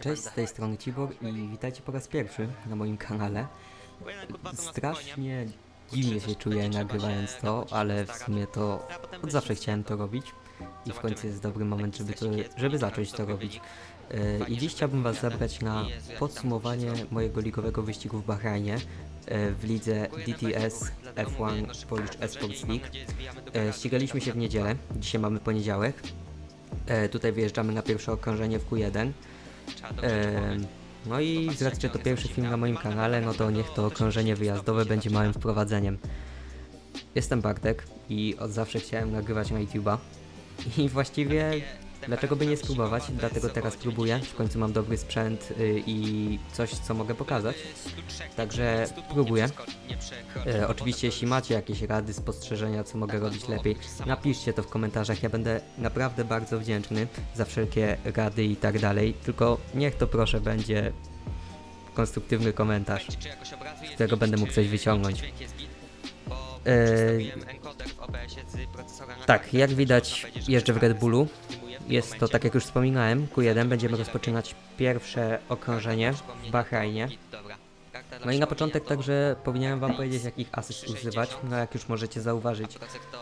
Cześć, z tej strony Cibor i witajcie po raz pierwszy na moim kanale. Strasznie dziwnie się czuję nagrywając to, ale w sumie to od będzie zawsze chciałem to robić i w końcu jest dobry moment, żeby, to, żeby zacząć to robić. E, I dziś chciałbym Was zabrać na podsumowanie mojego ligowego wyścigu w Bahrajnie e, w lidze DTS Facebooku, dlatego mówię jedno F1 szybkie Polish Esports League. E, Ścigaliśmy się w niedzielę, dzisiaj mamy poniedziałek. Tutaj wyjeżdżamy na pierwsze okrążenie w Q1. No i z racji, że to pierwszy film na moim kanale, no to niech to okrążenie wyjazdowe będzie małym wprowadzeniem. Jestem Bartek i od zawsze chciałem nagrywać na YouTube'a. I właściwie dlaczego by nie spróbować? Dlatego teraz próbuję. W końcu mam dobry sprzęt y, i coś, co mogę pokazać. Także próbuję. E, oczywiście, jeśli macie jakieś rady, spostrzeżenia, co mogę robić lepiej, napiszcie to w komentarzach. Ja będę naprawdę bardzo wdzięczny za wszelkie rady i tak dalej. Tylko niech to proszę będzie konstruktywny komentarz. z którego będę mógł coś wyciągnąć. Eee, Tak, jak widać, jeżdżę w Red Bullu. Jest to, tak jak już wspominałem, Q1. Będziemy rozpoczynać pierwsze okrążenie w Bahrajnie. No i na początek także powinienem wam powiedzieć, jakich asyst używać. No jak już możecie zauważyć,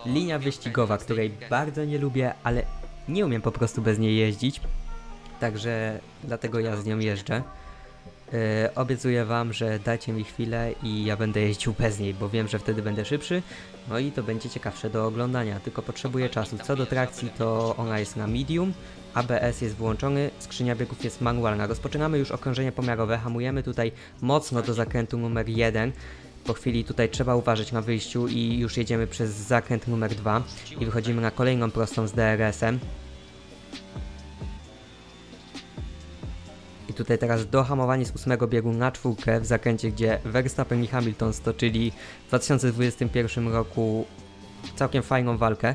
linia wyścigowa, której bardzo nie lubię, ale nie umiem po prostu bez niej jeździć. Także dlatego ja z nią jeżdżę. E, obiecuję wam, że dajcie mi chwilę i ja będę jeździł bez niej, bo wiem, że wtedy będę szybszy. No i to będzie ciekawsze do oglądania, tylko potrzebuję czasu. Co do trakcji, to ona jest na medium, ABS jest włączony, skrzynia biegów jest manualna. Rozpoczynamy już okrążenie pomiarowe, hamujemy tutaj mocno do zakrętu numer 1. Po chwili tutaj trzeba uważać na wyjściu i już jedziemy przez zakręt numer 2 i wychodzimy na kolejną prostą z DRS-em. Tutaj teraz dohamowanie z ósmego biegu na czwórkę w zakręcie, gdzie Verstappen i Hamilton stoczyli w 2021 roku całkiem fajną walkę.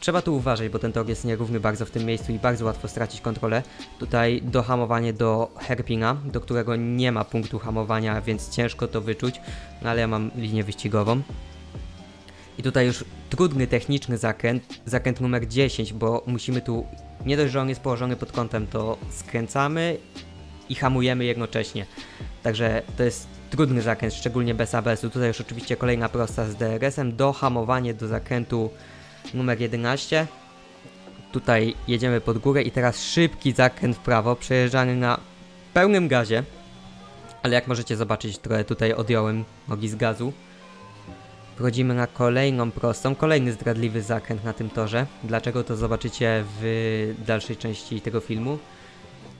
Trzeba tu uważać, bo ten tor jest nierówny bardzo w tym miejscu i bardzo łatwo stracić kontrolę. Tutaj dohamowanie do hairpina, do którego nie ma punktu hamowania, więc ciężko to wyczuć, no ale ja mam linię wyścigową. I tutaj już trudny techniczny zakręt, zakręt numer 10, bo musimy tu, nie dość, że on jest położony pod kątem, to skręcamy i hamujemy jednocześnie. Także to jest trudny zakręt, szczególnie bez ABS-u. Tutaj już oczywiście kolejna prosta z DRS-em, dohamowanie do zakrętu numer 11. Tutaj jedziemy pod górę i teraz szybki zakręt w prawo, przejeżdżany na pełnym gazie. Ale jak możecie zobaczyć, trochę tutaj odjąłem nogi z gazu. Wchodzimy na kolejną prostą, kolejny zdradliwy zakręt na tym torze. Dlaczego to zobaczycie w dalszej części tego filmu.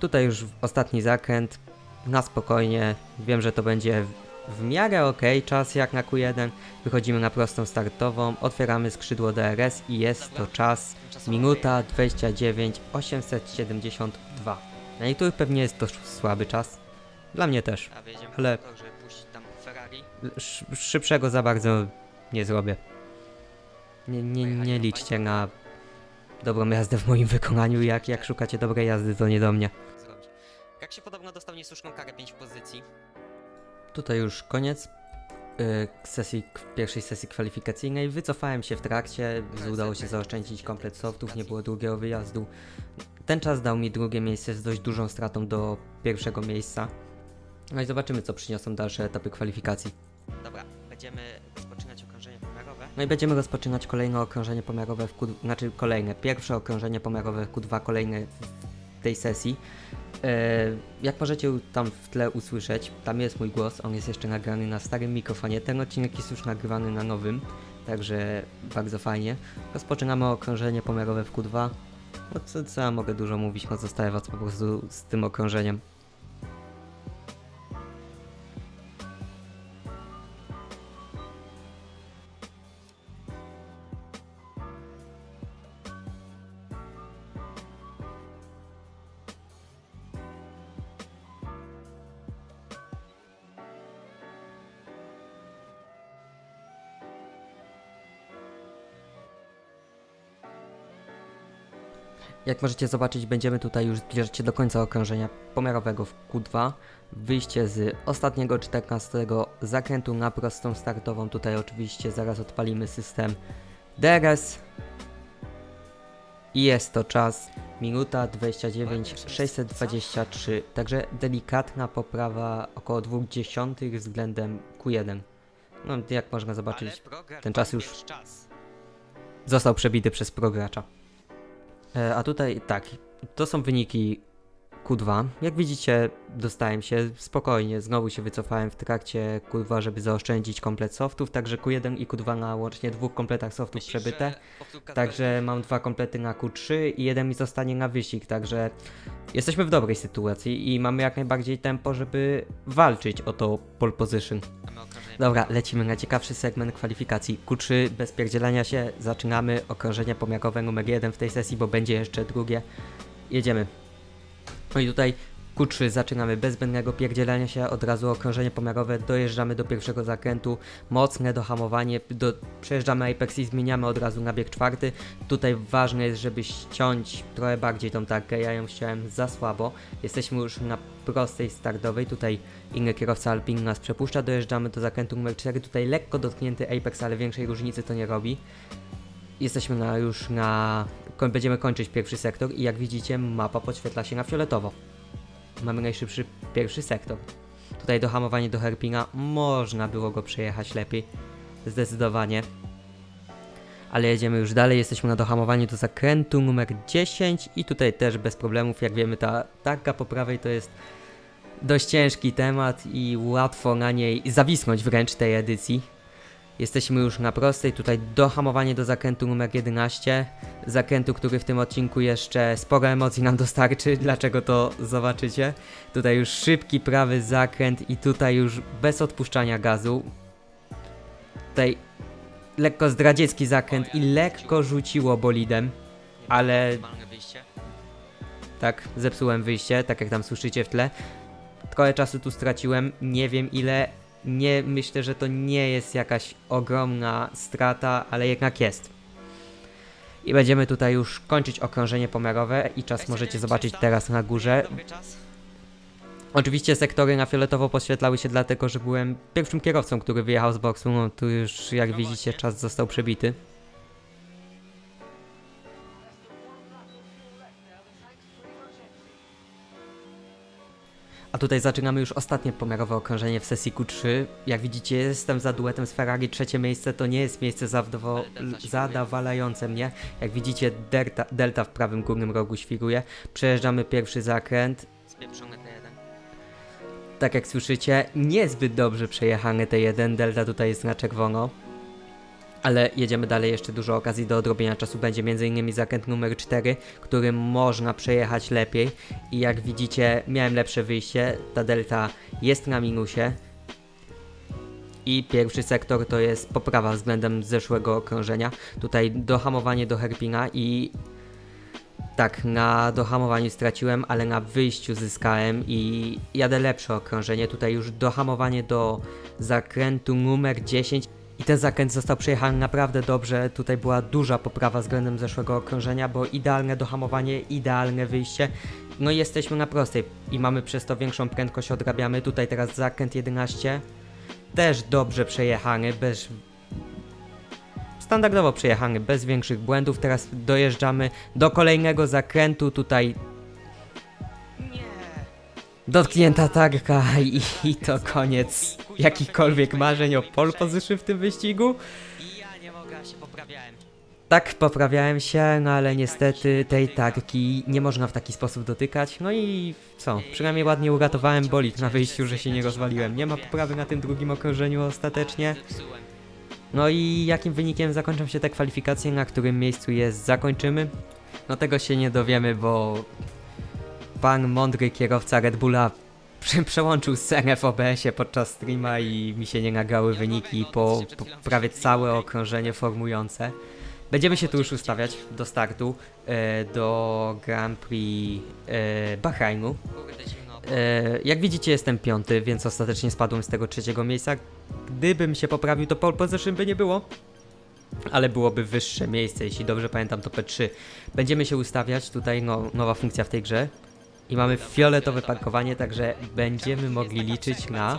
Tutaj już ostatni zakręt, na spokojnie. Wiem, że to będzie w- miarę ok, czas jak na Q1. Wychodzimy na prostą startową, otwieramy skrzydło DRS i jest to czas minuta 29 872. Na niektórych pewnie jest to słaby czas. Dla mnie też. Ale- szybszego za bardzo nie zrobię. Nie, nie, nie liczcie na dobrą jazdę w moim wykonaniu. Jak, jak szukacie dobrej jazdy, to nie do mnie. Jak się podobno dostał niesłuszną karę 5 pozycji. Tutaj już koniec y, sesji, pierwszej sesji kwalifikacyjnej. Wycofałem się w trakcie, z- udało się zaoszczędzić komplet softów, nie było drugiego wyjazdu. Ten czas dał mi drugie miejsce z dość dużą stratą do pierwszego miejsca. No i zobaczymy, co przyniosą dalsze etapy kwalifikacji. Dobra, będziemy rozpoczynać okrążenie pomiarowe. No i będziemy rozpoczynać kolejne okrążenie pomiarowe w Q, znaczy kolejne, pierwsze okrążenie pomiarowe w Q2, kolejne tej sesji. E, jak możecie tam w tle usłyszeć, tam jest mój głos, on jest jeszcze nagrany na starym mikrofonie, ten odcinek jest już nagrywany na nowym, także bardzo fajnie. Rozpoczynamy okrążenie pomiarowe w Q2. No co, co ja mogę dużo mówić, no zostawię was po prostu z tym okrążeniem. Jak możecie zobaczyć, będziemy tutaj już zbliżać się do końca okrążenia pomiarowego w Q2. Wyjście z ostatniego 14 zakrętu na prostą startową. Tutaj oczywiście zaraz odpalimy system DRS. I jest to czas minuta 29 623, także delikatna poprawa około 0,2 względem Q1. No, jak można zobaczyć, ten czas już- został przebity przez progracza. E, a tutaj tak, to są wyniki Q2. Jak widzicie, dostałem się spokojnie. Znowu się wycofałem w trakcie Q2, żeby zaoszczędzić komplet softów, także Q1 i Q2 na łącznie dwóch kompletach softów przebyte. Także mam dwa komplety na Q3 i jeden mi zostanie na wyścig, także jesteśmy w dobrej sytuacji i mamy jak najbardziej tempo, żeby walczyć o to pole position. Dobra, lecimy na ciekawszy segment kwalifikacji. Q3 bez pierdzielania się, zaczynamy okrążenie pomiarowe numer 1 w tej sesji, bo będzie jeszcze drugie. Jedziemy. No i tutaj Q3 zaczynamy bez zbędnego pierdzielania się, od razu okrążenie pomiarowe, dojeżdżamy do pierwszego zakrętu, mocne dohamowanie, do, przejeżdżamy Apex i zmieniamy od razu na bieg czwarty. Tutaj ważne jest, żeby ściąć trochę bardziej tą tarkę, ja ją ściąłem za słabo. Jesteśmy już na prostej startowej, tutaj inny kierowca Alpine nas przepuszcza, dojeżdżamy do zakrętu numer 4, tutaj lekko dotknięty Apex, ale większej różnicy to nie robi. Jesteśmy na, już na... będziemy kończyć pierwszy sektor i jak widzicie mapa podświetla się na fioletowo. Mamy najszybszy pierwszy sektor. Tutaj dohamowanie do Herpina, można było go przejechać lepiej, zdecydowanie. Ale jedziemy już dalej, jesteśmy na dohamowaniu do zakrętu numer 10 i tutaj też bez problemów, jak wiemy ta tarka po prawej to jest dość ciężki temat i łatwo na niej zawisnąć wręcz tej edycji. Jesteśmy już na prostej, tutaj dohamowanie do zakrętu numer 11, zakrętu, który w tym odcinku jeszcze sporo emocji nam dostarczy, dlaczego to zobaczycie. Tutaj już szybki prawy zakręt i tutaj już bez odpuszczania gazu. Tutaj lekko zdradziecki zakręt i lekko rzuciło bolidem, ale tak, zepsułem wyjście, tak jak tam słyszycie w tle. Trochę czasu tu straciłem, nie wiem ile. Nie myślę, że to nie jest jakaś ogromna strata, ale jednak jest. I będziemy tutaj już kończyć okrążenie pomiarowe i czas możecie zobaczyć teraz na górze. Oczywiście sektory na fioletowo podświetlały się dlatego, że byłem pierwszym kierowcą, który wyjechał z boksu. No tu już jak No widzicie czas został przebity. A tutaj zaczynamy już ostatnie pomiarowe okrążenie w sesji Q3. Jak widzicie, jestem za duetem z Ferrari. Trzecie miejsce to nie jest miejsce świruje. zadawalające mnie. Jak widzicie, delta, delta w prawym górnym rogu świruje. Przejeżdżamy pierwszy zakręt. Spieprzony T1. Tak jak słyszycie, niezbyt dobrze przejechany T1, Delta tutaj jest na czerwono. Ale jedziemy dalej, jeszcze dużo okazji do odrobienia czasu będzie, m.in. zakręt numer 4, który można przejechać lepiej. I jak widzicie, miałem lepsze wyjście, ta Delta jest na minusie. I pierwszy sektor to jest poprawa względem zeszłego okrążenia. Tutaj dohamowanie do Herpina i tak, na dohamowaniu straciłem, ale na wyjściu zyskałem i jadę lepsze okrążenie. Tutaj już dohamowanie do zakrętu numer 10 i ten zakręt został przejechany naprawdę dobrze. Tutaj była duża poprawa względem zeszłego okrążenia, bo idealne dohamowanie, idealne wyjście. No i jesteśmy na prostej i mamy przez to większą prędkość, odrabiamy. Tutaj teraz zakręt 11, też dobrze przejechany, bez standardowo przejechany, bez większych błędów. Teraz dojeżdżamy do kolejnego zakrętu. Tutaj. Dotknięta tarka i, i to koniec jakichkolwiek marzeń o pole position w tym wyścigu. Tak, poprawiałem się, no ale niestety tej tarki nie można w taki sposób dotykać. No i co? Przynajmniej ładnie uratowałem bolid na wyjściu, że się nie rozwaliłem. Nie ma poprawy na tym drugim okrążeniu ostatecznie. No i jakim wynikiem zakończą się te kwalifikacje, na którym miejscu je zakończymy? No tego się nie dowiemy, bo pan mądry kierowca Red Bulla prze- przełączył scenę w OBS-ie podczas streama i mi się nie nagrały wyniki po, po prawie całe okrążenie formujące. Będziemy się tu już ustawiać do startu e, do Grand Prix e, Bahrainu. E, jak widzicie jestem piąty, więc ostatecznie spadłem z tego trzeciego miejsca. Gdybym się poprawił, to pole position by nie było. Ale byłoby wyższe miejsce, jeśli dobrze pamiętam to P3. Będziemy się ustawiać, tutaj no, nowa funkcja w tej grze. I mamy fioletowe parkowanie, także będziemy mogli liczyć na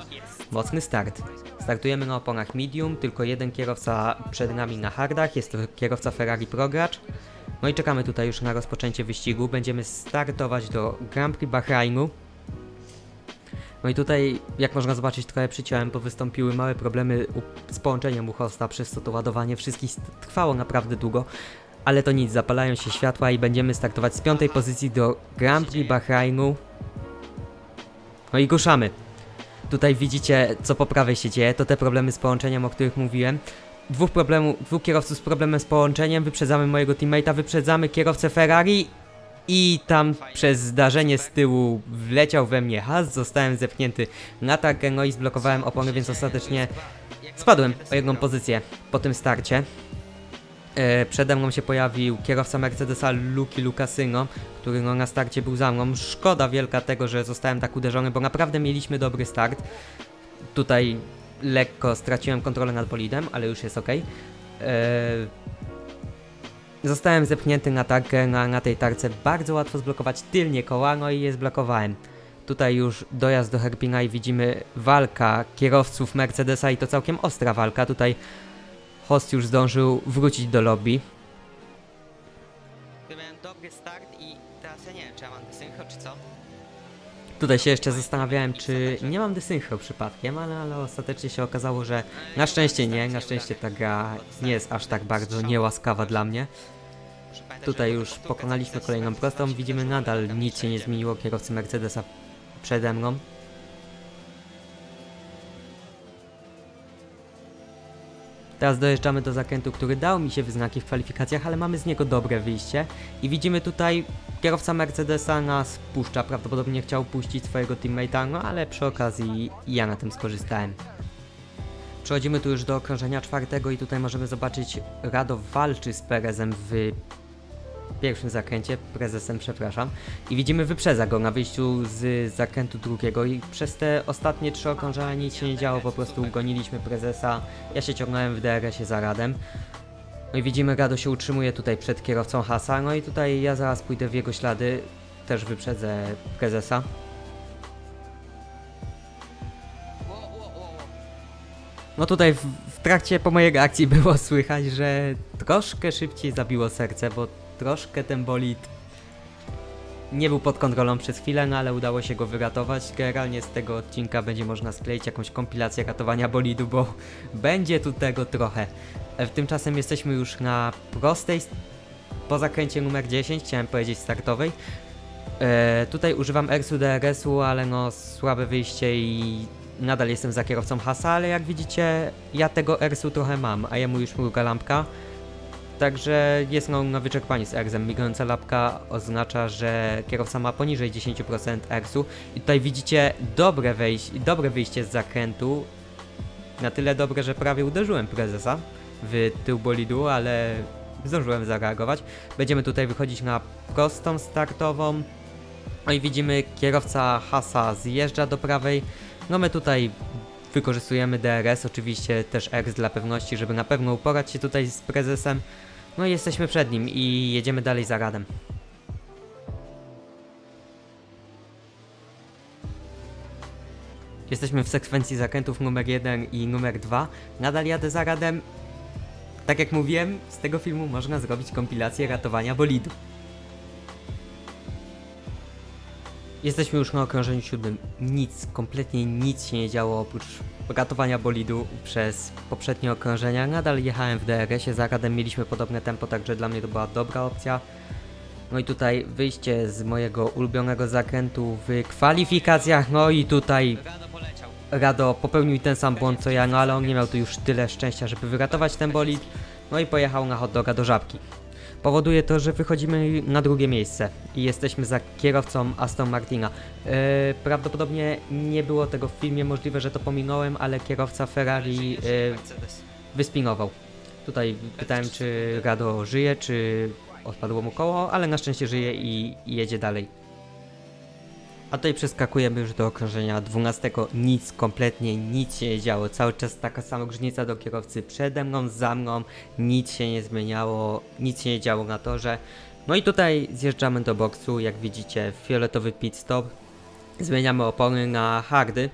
mocny start. Startujemy na oponach medium, tylko jeden kierowca przed nami na hardach, jest to kierowca Ferrari Progracz. No i czekamy tutaj już na rozpoczęcie wyścigu. Będziemy startować do Grand Prix Bahrainu. No i tutaj, jak można zobaczyć, trochę przyciąłem, bo wystąpiły małe problemy z połączeniem u hosta, przez co to ładowanie wszystkich st- trwało naprawdę długo. Ale to nic, zapalają się światła i będziemy startować z piątej pozycji do Grand Prix Bahrainu. No i ruszamy. Tutaj widzicie, co po prawej się dzieje, to te problemy z połączeniem, o których mówiłem. Dwóch, problemu, dwóch kierowców z problemem z połączeniem, wyprzedzamy mojego teammate'a, wyprzedzamy kierowcę Ferrari i tam przez zdarzenie z tyłu wleciał we mnie has, zostałem zepchnięty na tarkę, no i zblokowałem opony, więc ostatecznie spadłem o jedną pozycję po tym starcie. E, przede mną się pojawił kierowca Mercedesa Luki Lucasyno, który no, na starcie był za mną. Szkoda wielka tego, że zostałem tak uderzony, bo naprawdę mieliśmy dobry start. Tutaj lekko straciłem kontrolę nad bolidem, ale już jest ok. Zostałem zepchnięty na tarkę, na, na tej tarce bardzo łatwo zblokować tylnie koła, no i je zblokowałem. Tutaj już dojazd do Herpina i widzimy walka kierowców Mercedesa i to całkiem ostra walka. Tutaj host już zdążył wrócić do lobby. Miałem dobry start i teraz ja nie wiem, czy ja mam desynchro, czy co. Tutaj się jeszcze zastanawiałem, czy nie mam desynchro przypadkiem, ale, ale ostatecznie się okazało, że na szczęście nie, na szczęście ta gra nie jest aż tak bardzo niełaskawa dla mnie. Tutaj już pokonaliśmy kolejną prostą, widzimy nadal nic się nie zmieniło kierowcy Mercedesa przede mną. Teraz dojeżdżamy do zakrętu, który dał mi się wyznaki w kwalifikacjach, ale mamy z niego dobre wyjście. I widzimy tutaj kierowca Mercedesa nas puszcza, prawdopodobnie chciał puścić swojego teammate'a, no ale przy okazji ja na tym skorzystałem. Przechodzimy tu już do okrążenia czwartego i tutaj możemy zobaczyć Rado walczy z Perezem w pierwszym zakręcie, prezesem przepraszam, i widzimy wyprzedza go na wyjściu z zakrętu drugiego. I przez te ostatnie trzy okrążenia nic się nie działo, po prostu goniliśmy prezesa, ja się ciągnąłem w DRS-ie za Radem. No i widzimy, Rado się utrzymuje tutaj przed kierowcą Hasa, no i tutaj ja zaraz pójdę w jego ślady, też wyprzedzę prezesa. No tutaj w, w trakcie po mojej reakcji było słychać, że troszkę szybciej zabiło serce, bo troszkę ten bolid nie był pod kontrolą przez chwilę, no ale udało się go wyratować. Generalnie z tego odcinka będzie można skleić jakąś kompilację ratowania bolidu, bo będzie tu tego trochę. E, Tymczasem jesteśmy już na prostej, po zakręcie numer 10, chciałem powiedzieć startowej. E, tutaj używam ERS-u, DRS-u, ale no słabe wyjście i nadal jestem za kierowcą Hasa, ale jak widzicie, ja tego ERS-u trochę mam, a jemu już mruga lampka. Także jest no na wyczerpaniu z ERS-em. Migająca lampka oznacza, że kierowca ma poniżej 10% ERS-u. I tutaj widzicie dobre, wejś- dobre wyjście z zakrętu. Na tyle dobre, że prawie uderzyłem prezesa w tył bolidu, ale zdążyłem zareagować. Będziemy tutaj wychodzić na prostą startową. No i widzimy kierowca Hasa zjeżdża do prawej. No my tutaj wykorzystujemy DRS, oczywiście też X dla pewności, żeby na pewno uporać się tutaj z prezesem. No i jesteśmy przed nim i jedziemy dalej za radem. Jesteśmy w sekwencji zakrętów numer 1 i numer 2. Nadal jadę za radem. Tak jak mówiłem, z tego filmu można zrobić kompilację ratowania bolidu. Jesteśmy już na okrążeniu siódmym. Nic, kompletnie nic się nie działo oprócz ratowania bolidu przez poprzednie okrążenia. Nadal jechałem w DRS-ie, za radem mieliśmy podobne tempo, także dla mnie to była dobra opcja. No i tutaj wyjście z mojego ulubionego zakrętu w kwalifikacjach, no i tutaj Rado popełnił ten sam błąd co ja, no ale on nie miał tu już tyle szczęścia, żeby wyratować ten bolid, no i pojechał na hot doga do Żabki. Powoduje to, że wychodzimy na drugie miejsce i jesteśmy za kierowcą Aston Martina. Yy, prawdopodobnie nie było tego w filmie, możliwe, że to pominąłem, ale kierowca Ferrari yy, Mercedes. wyspinował. Tutaj pytałem, czy Rado żyje, czy odpadło mu koło, ale na szczęście żyje i jedzie dalej. A tutaj przeskakujemy już do okrążenia 12. Nic, kompletnie nic się nie działo. Cały czas taka sama grznica do kierowcy przede mną, za mną. Nic się nie zmieniało, nic się nie działo na torze. No i tutaj zjeżdżamy do boksu, jak widzicie, fioletowy pit stop. Zmieniamy opony na hardy.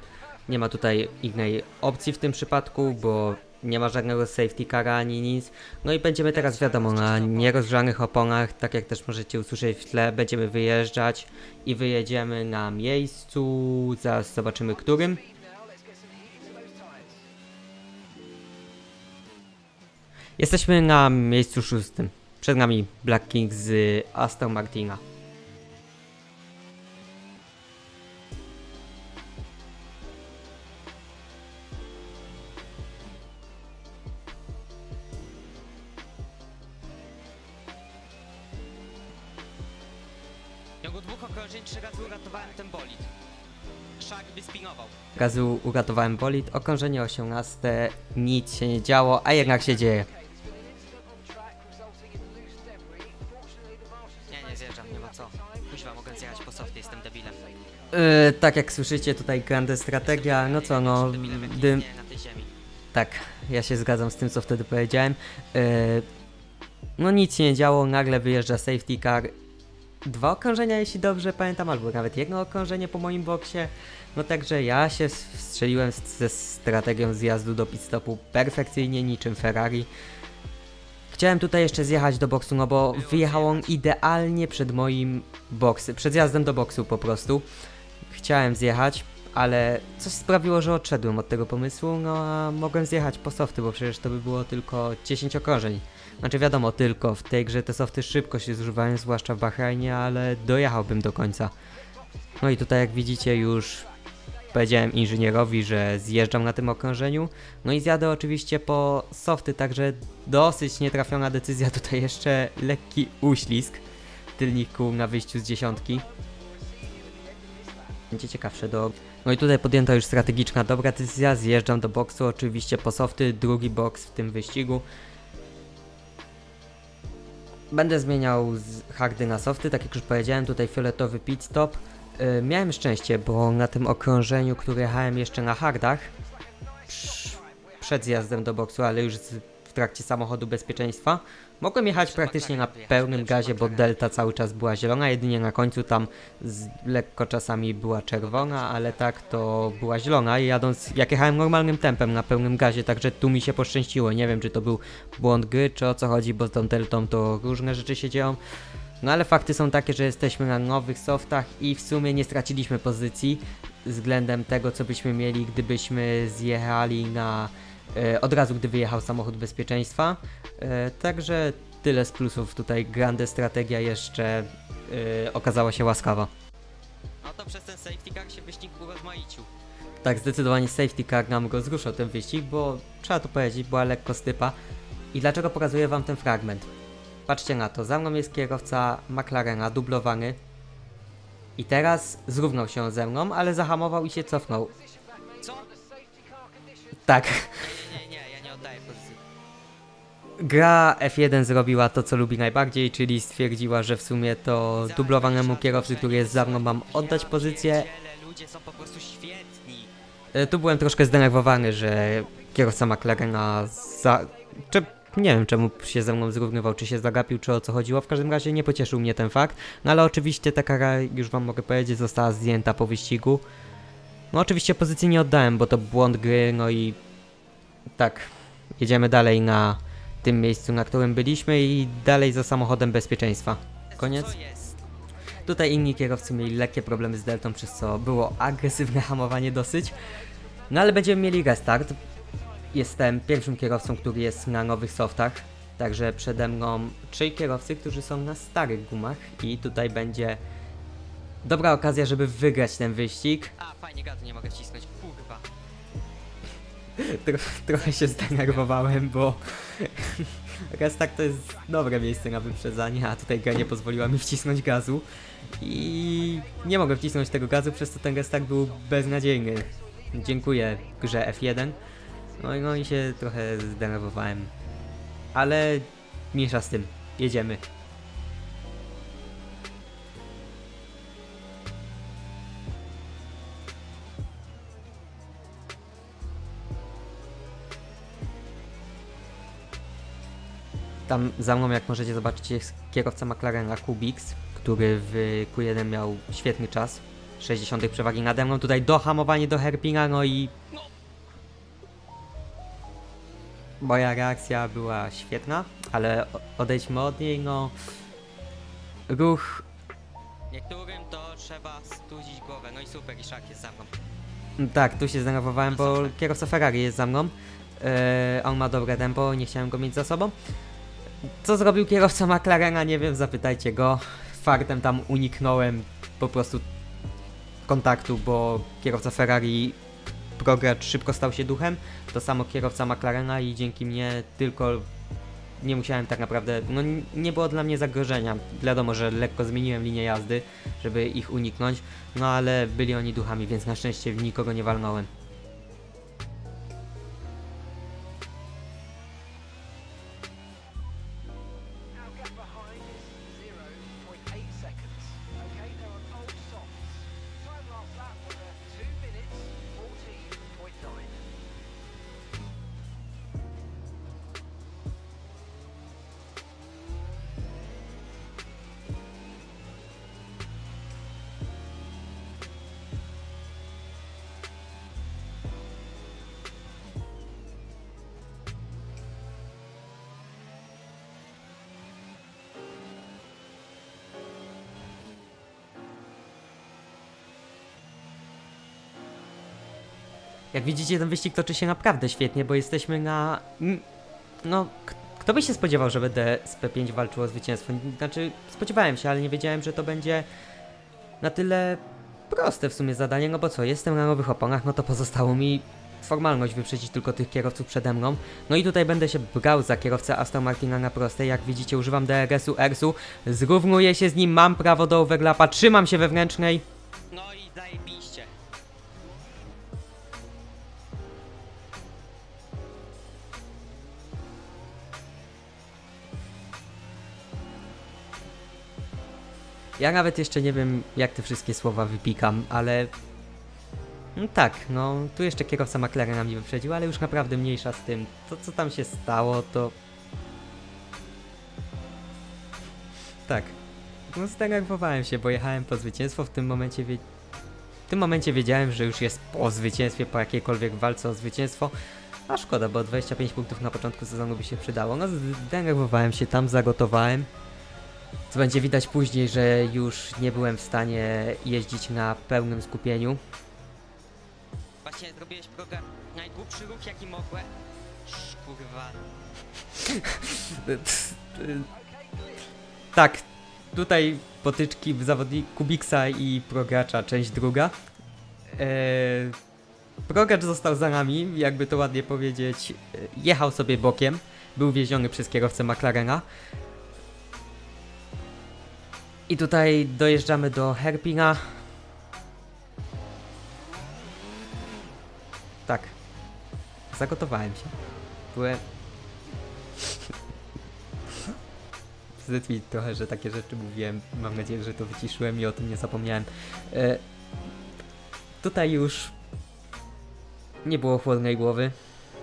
Nie ma tutaj innej opcji w tym przypadku, bo nie ma żadnego safety cara ani nic. No i będziemy teraz wiadomo na nierozgrzanych oponach, tak jak też możecie usłyszeć w tle, będziemy wyjeżdżać i wyjedziemy na miejscu, zaraz zobaczymy którym. Jesteśmy na miejscu szóstym. Przed nami Black King z Aston Martina. Dwóch okrążeń trzy razy uratowałem ten bolid. Szak by spinował. Gazu uratowałem bolid, okrążenie 18, nic się nie działo, a jednak się dzieje. Nie, nie zjeżdżam, nie ma co. Kuźwa, mogę zjechać po softie, jestem debilem. Yy, tak jak słyszycie tutaj grande strategia, no co no, Debilem, jak dym, istnieje na tej ziemi. tak, ja się zgadzam z tym co wtedy powiedziałem. Yy, no nic się nie działo, nagle wyjeżdża safety car. Dwa okrążenia jeśli dobrze pamiętam, albo nawet jedno okrążenie po moim boksie. No także ja się strzeliłem ze strategią zjazdu do pit stopu perfekcyjnie niczym Ferrari. Chciałem tutaj jeszcze zjechać do boksu, no bo wyjechał on idealnie przed moim boksem, przed zjazdem do boksu po prostu. Chciałem zjechać, ale coś sprawiło, że odszedłem od tego pomysłu, no a mogłem zjechać po softy, bo przecież to by było tylko 10 okrążeń. Znaczy wiadomo, tylko w tej grze te softy szybko się zużywają, zwłaszcza w Bahrajnie, ale dojechałbym do końca. No i tutaj jak widzicie już powiedziałem inżynierowi, że zjeżdżam na tym okrążeniu. No i zjadę oczywiście po softy, także dosyć nietrafiona decyzja. Tutaj jeszcze lekki uślizg tylnych kół na wyjściu z dziesiątki. Będzie ciekawsze do... No i tutaj podjęta już strategiczna dobra decyzja. Zjeżdżam do boksu, oczywiście po softy, drugi boks w tym wyścigu. Będę zmieniał z hardy na softy, tak jak już powiedziałem, tutaj fioletowy pit stop. Yy, miałem szczęście, bo na tym okrążeniu, które jechałem jeszcze na hardach, przed zjazdem do boksu, ale już z, w trakcie samochodu bezpieczeństwa, mogłem jechać praktycznie na pełnym gazie, bo delta cały czas była zielona, jedynie na końcu tam z, lekko czasami była czerwona, ale tak to była zielona. I jadąc, jak jechałem normalnym tempem na pełnym gazie, także tu mi się poszczęściło, nie wiem czy to był błąd gry, czy o co chodzi, bo z tą deltą to różne rzeczy się dzieją, no ale fakty są takie, że jesteśmy na nowych softach i w sumie nie straciliśmy pozycji względem tego, co byśmy mieli, gdybyśmy zjechali na od razu, gdy wyjechał samochód bezpieczeństwa. E, także tyle z plusów. Tutaj grande strategia jeszcze e, okazała się łaskawa. No to przez ten safety car się wyścig urozmaicił. Tak, zdecydowanie safety car nam go zruszał ten wyścig, bo trzeba to powiedzieć, była lekko stypa. I dlaczego pokazuję wam ten fragment? Patrzcie na to, za mną jest kierowca McLarena, dublowany. I teraz zrównał się ze mną, ale zahamował i się cofnął. Co? Tak, gra F1 zrobiła to, co lubi najbardziej, czyli stwierdziła, że w sumie to dublowanemu kierowcy, który jest za mną, mam oddać pozycję. E, Tu byłem troszkę zdenerwowany, że kierowca McLarena za... Czy... Nie wiem czemu się ze mną zrównywał, czy się zagapił, czy o co chodziło. W każdym razie nie pocieszył mnie ten fakt. No ale oczywiście ta kara, już wam mogę powiedzieć, została zdjęta po wyścigu. No oczywiście pozycji nie oddałem, bo to błąd gry, no i... Tak, jedziemy dalej na tym miejscu, na którym byliśmy i dalej za samochodem bezpieczeństwa. Koniec? Tutaj inni kierowcy mieli lekkie problemy z deltą, przez co było agresywne hamowanie dosyć. No ale będziemy mieli restart. Jestem pierwszym kierowcą, który jest na nowych softach. Także przede mną trzej kierowcy, którzy są na starych gumach i tutaj będzie dobra okazja, żeby wygrać ten wyścig. A, fajnie, gadu nie mogę wcisnąć. Tro trochę się zdenerwowałem, bo restart to jest dobre miejsce na wyprzedzanie, a tutaj gra nie pozwoliła mi wcisnąć gazu i nie mogę wcisnąć tego gazu, przez co ten restart był beznadziejny. Dziękuję grze F1. No no i się trochę zdenerwowałem. Ale mniejsza z tym. Jedziemy. Tam za mną, jak możecie zobaczyć, jest kierowca McLarena Kubix, który w Q1 miał świetny czas. 60 przewagi nade mną. Tutaj dohamowanie do Herpinga, no i moja reakcja była świetna, ale odejdźmy od niej, no... Ruch Niektórym to trzeba studzić głowę. No i super, i szak jest za mną. Tak, tu się zdenerwowałem, bo kierowca Ferrari jest za mną. Eee, on ma dobre tempo, nie chciałem go mieć za sobą. Co zrobił kierowca McLarena, nie wiem, zapytajcie go. Fartem tam uniknąłem po prostu kontaktu, bo kierowca Ferrari progracz szybko stał się duchem. To samo kierowca McLarena i dzięki mnie tylko nie musiałem tak naprawdę, no nie było dla mnie zagrożenia. Wiadomo, że lekko zmieniłem linię jazdy, żeby ich uniknąć. No ale byli oni duchami, więc na szczęście w nikogo nie walnąłem. Jak widzicie, ten wyścig toczy się naprawdę świetnie, bo jesteśmy na. No, kto by się spodziewał, że będę z P5 walczył o zwycięstwo? Znaczy, spodziewałem się, ale nie wiedziałem, że to będzie na tyle proste w sumie zadanie, no bo co, jestem na nowych oponach, no to pozostało mi formalność wyprzedzić tylko tych kierowców przede mną. No i tutaj będę się brał za kierowcę Aston Martina na prostej. Jak widzicie, używam DRS-u, ERS-u, zrównuję się z nim, mam prawo do overlapa, trzymam się wewnętrznej. No i zajebiście. Ja nawet jeszcze nie wiem, jak te wszystkie słowa wypikam, ale. No tak, no tu jeszcze kierowca McLarena mnie wyprzedził, ale już naprawdę mniejsza z tym. To, co tam się stało, to. Tak. No zdenerwowałem się, bo jechałem po zwycięstwo. W tym momencie wie... W tym momencie wiedziałem, że już jest po zwycięstwie, po jakiejkolwiek walce o zwycięstwo. A szkoda, bo 25 punktów na początku sezonu by się przydało. No zdenerwowałem się tam, zagotowałem. Co będzie widać później, że już nie byłem w stanie jeździć na pełnym skupieniu. Właśnie zrobiłeś program najdłupszy ruch jaki mogłem. Sz, kurwa. Tak, tutaj potyczki w zawodnik Kubiksa i Progracza, część druga. Eee, Progracz został za nami, jakby to ładnie powiedzieć, e, jechał sobie bokiem, był wieziony przez kierowcę McLarena. I tutaj dojeżdżamy do Herpina. Tak, zagotowałem się. Byłem... Wstyd mi trochę, że takie rzeczy mówiłem. Mam nadzieję, że to wyciszyłem i o tym nie zapomniałem. E, tutaj już nie było chłodnej głowy.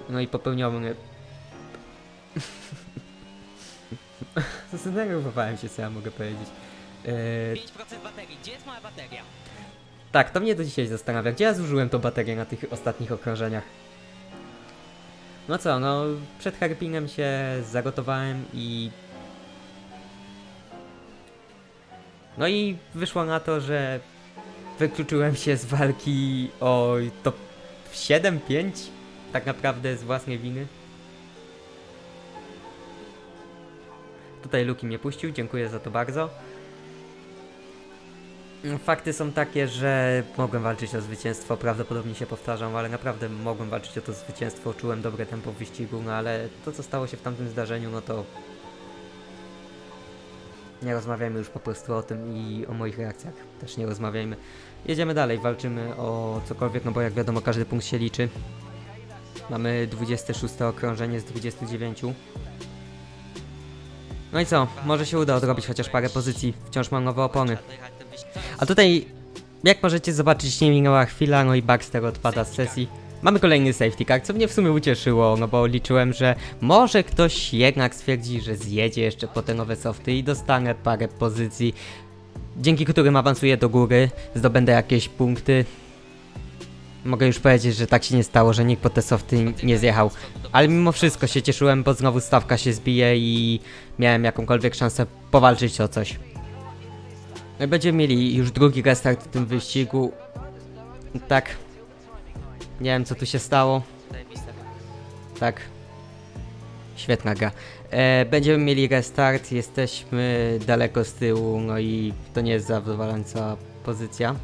No i popełniłem. Zdenerwowałem się, co ja mogę powiedzieć. E, 5% baterii. Gdzie jest moja bateria? tak, to mnie do dzisiaj zastanawia. Gdzie ja zużyłem tą baterię na tych ostatnich okrążeniach? No co, no przed Herpinem się zagotowałem i... No i wyszło na to, że wykluczyłem się z walki o top 7-5 tak naprawdę z własnej winy. Tutaj Luki mnie puścił, dziękuję za to bardzo. Fakty są takie, że mogłem walczyć o zwycięstwo, prawdopodobnie się powtarzam, ale naprawdę mogłem walczyć o to zwycięstwo, czułem dobre tempo wyścigu, no ale to co stało się w tamtym zdarzeniu, no to nie rozmawiajmy już po prostu o tym i o moich reakcjach, też nie rozmawiajmy. Jedziemy dalej, walczymy o cokolwiek, no bo jak wiadomo każdy punkt się liczy. Mamy 26 okrążenie z 29. No i co, może się uda odrobić chociaż parę pozycji, wciąż mam nowe opony. A tutaj, jak możecie zobaczyć, nie minęła chwila, no i Baxter odpada z sesji. Mamy kolejny safety car, co mnie w sumie ucieszyło, no bo liczyłem, że może ktoś jednak stwierdzi, że zjedzie jeszcze po te nowe softy i dostanę parę pozycji, dzięki którym awansuję do góry, zdobędę jakieś punkty. Mogę już powiedzieć, że tak się nie stało, że nikt po te softy nie zjechał. Ale mimo wszystko się cieszyłem, bo znowu stawka się zbije i miałem jakąkolwiek szansę powalczyć o coś. No i będziemy mieli już drugi restart w tym wyścigu. Tak. Nie wiem co tu się stało. Tak. Świetna gra. E, będziemy mieli restart, jesteśmy daleko z tyłu, no i to nie jest zadowalająca pozycja.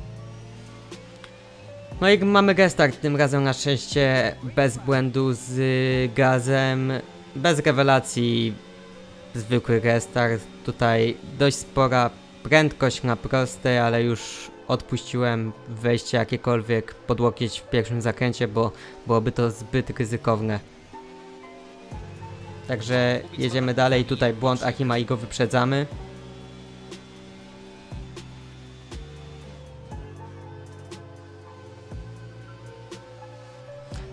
No i mamy restart, tym razem na szczęście bez błędu z gazem, bez rewelacji, zwykły restart. Tutaj dość spora prędkość na prostej, ale już odpuściłem wejście jakiekolwiek pod łokieć w pierwszym zakręcie, bo byłoby to zbyt ryzykowne. Także jedziemy dalej, tutaj błąd Akima i go wyprzedzamy.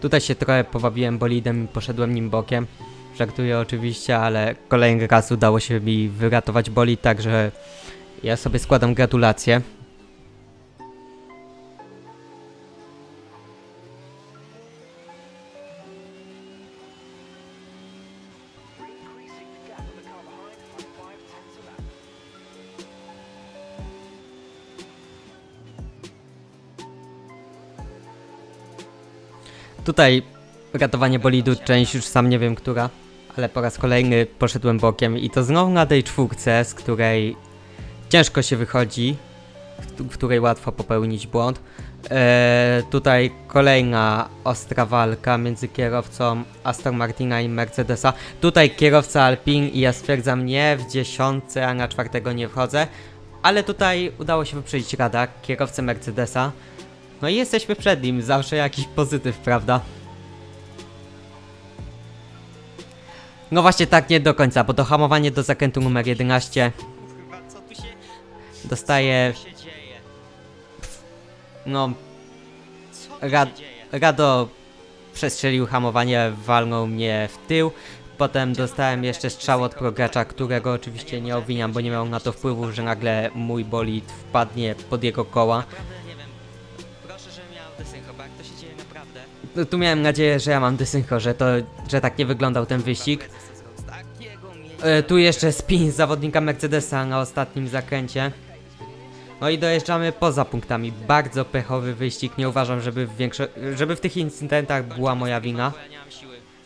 Tutaj się trochę powabiłem bolidem i poszedłem nim bokiem. Żartuję oczywiście, ale kolejny raz udało się mi wyratować bolid, także ja sobie składam gratulacje. Tutaj ratowanie bolidu, część już sam nie wiem która, ale po raz kolejny poszedłem bokiem i to znowu na tej czwórce, z której ciężko się wychodzi, w w której łatwo popełnić błąd. Eee, tutaj kolejna ostra walka między kierowcą Aston Martina i Mercedesa. Tutaj kierowca Alpine i ja stwierdzam nie, w dziesiątce, a na czwartego nie wchodzę. Ale tutaj udało się wyprzedzić Rada, kierowcę Mercedesa. No i jesteśmy przed nim, zawsze jakiś pozytyw, prawda? No właśnie tak nie do końca, bo to hamowanie do zakrętu numer 11 co się dzieje? no, Co tu Rad- się dzieje? Rado przestrzelił hamowanie, walnął mnie w tył. Potem dostałem jeszcze strzał od progracza, którego oczywiście nie obwiniam, bo nie miał na to wpływu, że nagle mój bolid wpadnie pod jego koła. Naprawdę nie wiem. Proszę, żebym miał to się dzieje naprawdę... No, tu miałem nadzieję, że ja mam dysynchro, że to, że tak nie wyglądał ten wyścig. Z takiego miejsca... E, tu jeszcze spin zawodnika Mercedesa na ostatnim zakręcie. No i dojeżdżamy poza punktami. Bardzo pechowy wyścig. Nie uważam, żeby w, większo- żeby w tych incydentach była moja wina.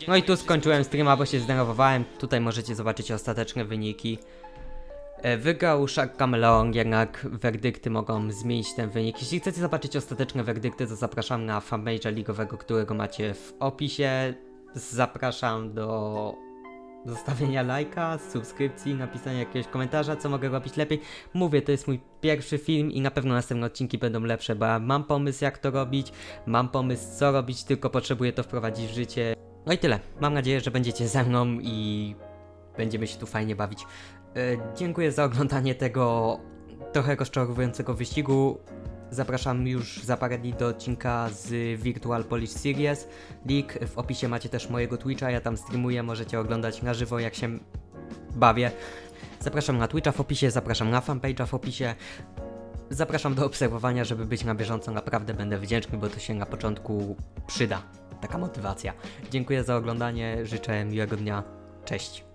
No i tu skończyłem streama, bo się zdenerwowałem. Tutaj możecie zobaczyć ostateczne wyniki. E, Wygrał Shaq Cameleon, jednak werdykty mogą zmienić ten wynik. Jeśli chcecie zobaczyć ostateczne werdykty, to zapraszam na fanpage'a ligowego, którego macie w opisie. Zapraszam do zostawienia lajka, subskrypcji, napisania jakiegoś komentarza, co mogę robić lepiej. Mówię, to jest mój pierwszy film i na pewno następne odcinki będą lepsze, bo ja mam pomysł jak to robić, mam pomysł co robić, tylko potrzebuję to wprowadzić w życie. No i tyle. Mam nadzieję, że będziecie ze mną i będziemy się tu fajnie bawić. E, dziękuję za oglądanie tego trochę rozczarowującego wyścigu. Zapraszam już za parę dni do odcinka z Virtual Polish Series League. W opisie macie też mojego Twitcha, ja tam streamuję, możecie oglądać na żywo jak się bawię. Zapraszam na Twitcha w opisie, zapraszam na fanpage'a w opisie. Zapraszam do obserwowania, żeby być na bieżąco. Naprawdę będę wdzięczny, bo to się na początku przyda. Taka motywacja. Dziękuję za oglądanie, życzę miłego dnia. Cześć.